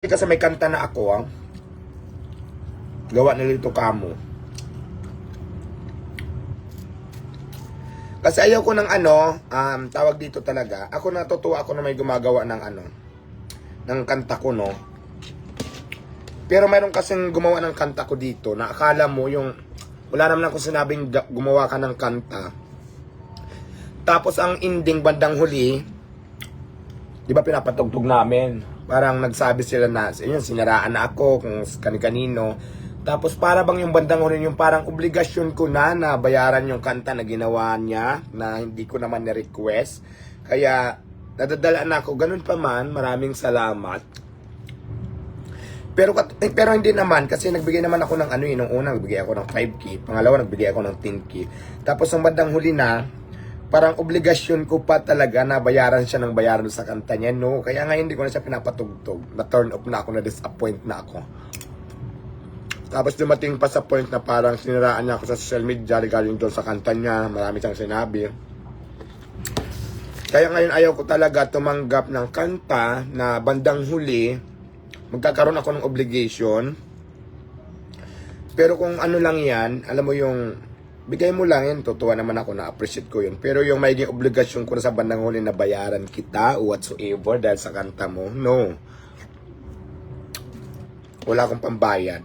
Kasi may kanta na ako, ah. Gawa nila ito kamo. Kasi ayaw ko ng ano, um, tawag dito talaga. Ako natutuwa ako na may gumagawa ng ano, ng kanta ko, no? Pero mayroon kasing gumawa ng kanta ko dito na akala mo yung, wala naman ako sinabing gumawa ka ng kanta. Tapos ang ending bandang huli, di ba pinapatugtog namin? Parang nagsabi sila na, yun, sinaraan na ako kung kani-kanino. Tapos para bang yung bandang huli, yung parang obligasyon ko na na bayaran yung kanta na ginawa niya, na hindi ko naman na-request. Kaya, nadadala na ako. Ganun pa man, maraming salamat. Pero eh, pero hindi naman kasi nagbigay naman ako ng ano eh nung una nagbigay ako ng 5k, pangalawa nagbigay ako ng 10k. Tapos ang bandang huli na parang obligasyon ko pa talaga na bayaran siya ng bayaran sa kanta niya. No, kaya nga hindi ko na siya pinapatugtog. Na turn off na ako, na disappoint na ako. Tapos dumating pa sa point na parang siniraan niya ako sa social media regarding doon sa kanta niya. Marami siyang sinabi. Kaya ngayon ayaw ko talaga tumanggap ng kanta na bandang huli, magkakaroon ako ng obligation. Pero kung ano lang yan, alam mo yung, bigay mo lang yan, tutuwa naman ako, na-appreciate ko yun. Pero yung may obligasyon ko na sa bandang huli na bayaran kita o whatsoever dahil sa kanta mo, no. Wala akong pambayad.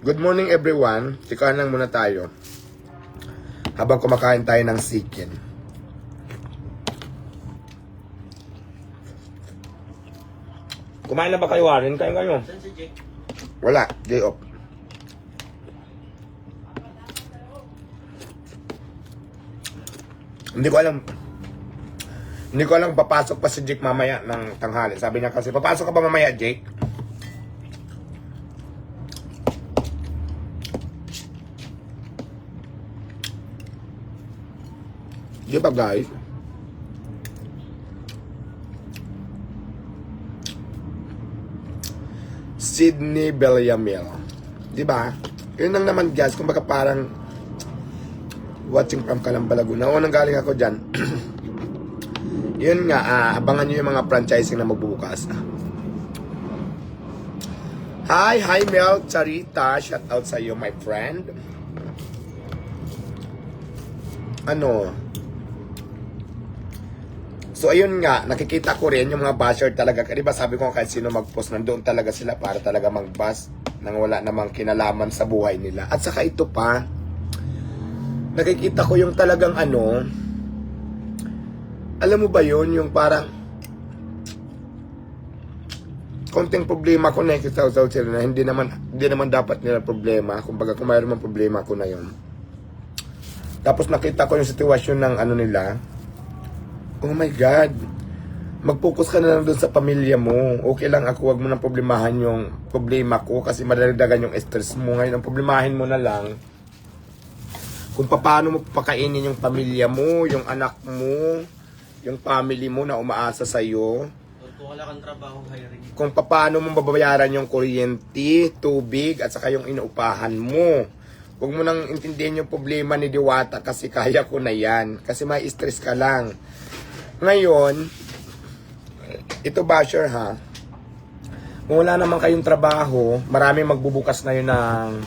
Good morning everyone. Tikahan lang muna tayo. Habang kumakain tayo ng sikin. Kumain na ba kayo, Warren? Kain kayo. Wala. Day off. Hindi ko alam. Hindi ko alam papasok pa si Jake mamaya ng tanghali. Sabi niya kasi, papasok ka ba mamaya, Jake? Di ba, guys? Sydney Bellamil. Di ba? Yun lang naman guys, kumbaga parang watching from Calamba Laguna. O, nang galing ako dyan. Yun nga, ah, abangan nyo yung mga franchising na magbubukas. Hi, hi Mel Charita. Shout out sa iyo, my friend. Ano? So ayun nga, nakikita ko rin yung mga basher talaga. Di ba sabi ko kahit sino mag-post, nandoon talaga sila para talaga mag-bust nang wala namang kinalaman sa buhay nila. At saka ito pa, nakikita ko yung talagang ano, alam mo ba yun, yung parang konting problema ko nakikita sa sila na hindi naman hindi naman dapat nila problema. Kumbaga kung mayroon problema ko na yun. Tapos nakita ko yung sitwasyon ng ano nila, Oh my God. Mag-focus ka na lang doon sa pamilya mo. Okay lang ako, wag mo nang problemahan yung problema ko kasi madaldagan yung stress mo. Ngayon, ang problemahin mo na lang kung paano mo papakainin yung pamilya mo, yung anak mo, yung family mo na umaasa sa iyo. Kung wala kang trabaho, hiring. Kung paano mo babayaran yung kuryente, tubig, at saka yung inuupahan mo. Huwag mo nang intindihin yung problema ni Diwata kasi kaya ko na yan. Kasi may stress ka lang. Ngayon, ito basher ha. Kung wala naman kayong trabaho, maraming magbubukas na yun ng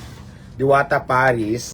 Diwata Paris.